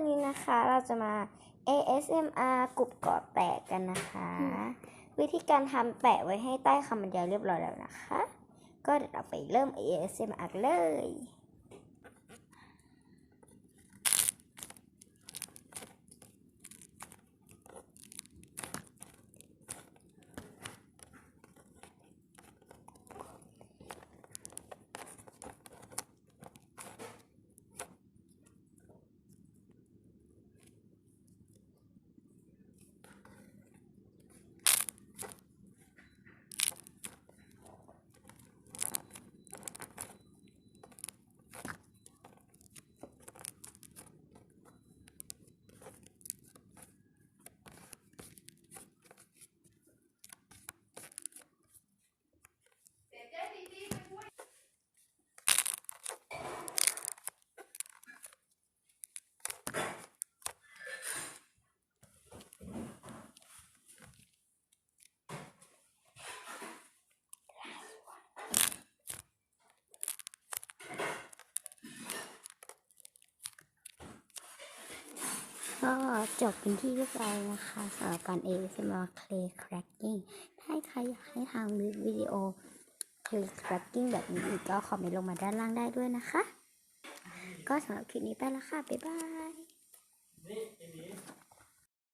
วันนี้นะคะเราจะมา ASMR กรุบกรอบแตกกันนะคะ วิธีการทำแปะไว้ให้ใต้คำบรรยายเรียบร้อยแล้วนะคะ ก็เดี๋ยวเราไปเริ่ม ASMR เลย ก็จบเป็นที่เรียบร้อยนะคะสำหรับการ ASMR Clay Cracking ถ้าใครอยากให้ทำวิดีโอ Clay Cracking แบบนี้อีกก็คอมเมนต์ลงมาด้านล่างได้ด้วยนะคะ ก็สำหรับคลิปนี้ไปแล้วค่ะ บ๊ายบาย